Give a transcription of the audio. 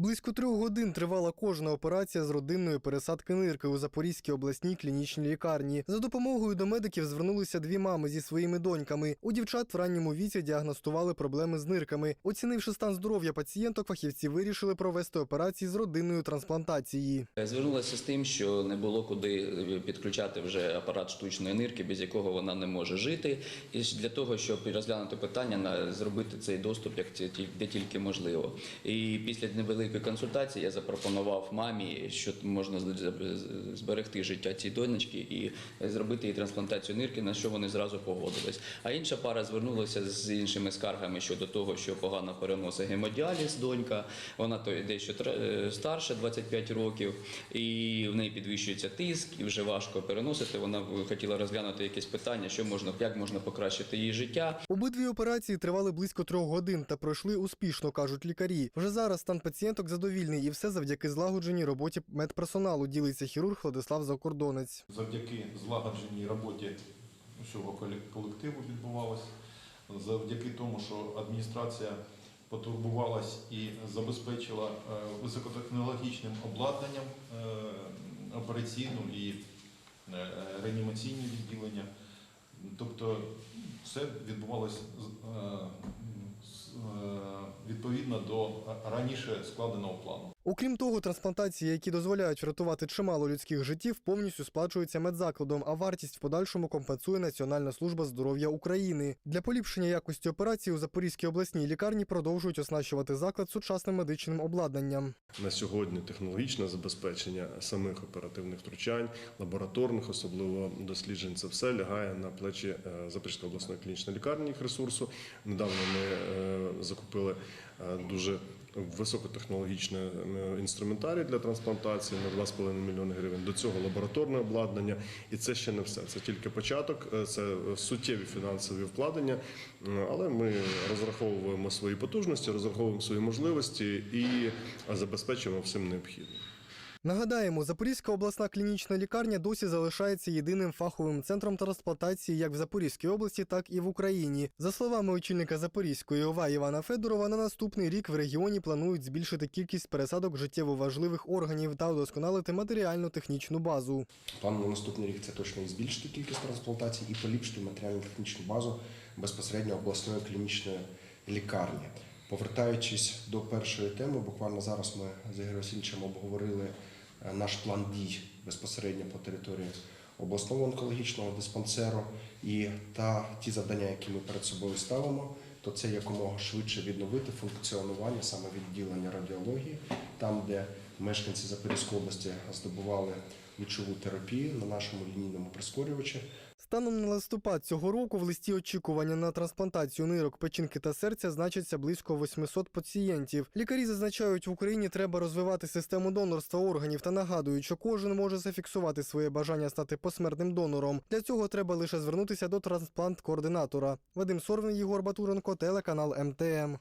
Близько трьох годин тривала кожна операція з родинної пересадки нирки у Запорізькій обласній клінічній лікарні. За допомогою до медиків звернулися дві мами зі своїми доньками. У дівчат в ранньому віці діагностували проблеми з нирками. Оцінивши стан здоров'я пацієнток, фахівці вирішили провести операції з родинної трансплантації. Звернулася з тим, що не було куди підключати вже апарат штучної нирки, без якого вона не може жити. І для того, щоб розглянути питання, зробити цей доступ як ті- де тільки можливо. І після невеликої консультації я запропонував мамі, що можна зберегти життя цієї донечки і зробити їй трансплантацію нирки, на що вони зразу погодились. А інша пара звернулася з іншими скаргами щодо того, що погано переносить гемодіаліз донька. Вона то дещо е, старша, 25 років, і в неї підвищується тиск, і вже важко переносити. Вона хотіла розглянути якесь питання, що можна, як можна покращити її життя. Обидві операції тривали близько трьох годин та пройшли успішно, кажуть лікарі. Вже зараз стан пацієнток задовільний, і все завдяки злагодженій роботі медперсоналу. Ділиться хірург Владислав Закордонець. Завдяки злагодженій роботі всього колективу відбувалось, завдяки тому, що адміністрація потурбувалась і забезпечила е, високотехнологічним обладнанням е, операційну і е, реанімаційні відділення. Тобто все відбувалося відповідно до раніше складеного плану. Окрім того, трансплантації, які дозволяють врятувати чимало людських життів, повністю сплачуються медзакладом, а вартість в подальшому компенсує Національна служба здоров'я України. Для поліпшення якості операції у Запорізькій обласній лікарні продовжують оснащувати заклад сучасним медичним обладнанням. На сьогодні технологічне забезпечення самих оперативних втручань, лабораторних, особливо досліджень, це все лягає на плечі е, Запорізької обласної клінічної лікарні їх ресурсу. Недавно ми е, закупили е, дуже високотехнологічне е, інструментарій для трансплантації на 2,5 мільйони гривень. До цього лабораторне обладнання, і це ще не все. Це тільки початок, е, це суттєві фінансові вкладення. Е, Але ми розраховуємо свої потужності, розраховуємо свої можливості і забезпечуємо всім необхідним. Нагадаємо, Запорізька обласна клінічна лікарня досі залишається єдиним фаховим центром трансплантації як в Запорізькій області, так і в Україні. За словами очільника Запорізької ОВА Івана Федорова, на наступний рік в регіоні планують збільшити кількість пересадок життєво важливих органів та удосконалити матеріально-технічну базу. План на наступний рік це точно і збільшити кількість трансплантацій і поліпшити матеріально-технічну базу безпосередньо обласної клінічної лікарні. Повертаючись до першої теми, буквально зараз ми з Ігорем Васильовичем обговорили наш план дій безпосередньо по території обласного онкологічного диспансеру і та ті завдання, які ми перед собою ставимо, то це якомога швидше відновити функціонування саме відділення радіології, там, де мешканці Запорізької області здобували лічову терапію на нашому лінійному прискорювачі. Станом на листопад цього року в листі очікування на трансплантацію нирок, печінки та серця значиться близько 800 пацієнтів. Лікарі зазначають, в Україні треба розвивати систему донорства органів та нагадують, що кожен може зафіксувати своє бажання стати посмертним донором. Для цього треба лише звернутися до трансплант-координатора. Вадим Сорвин, Єгор Батуренко, телеканал МТМ.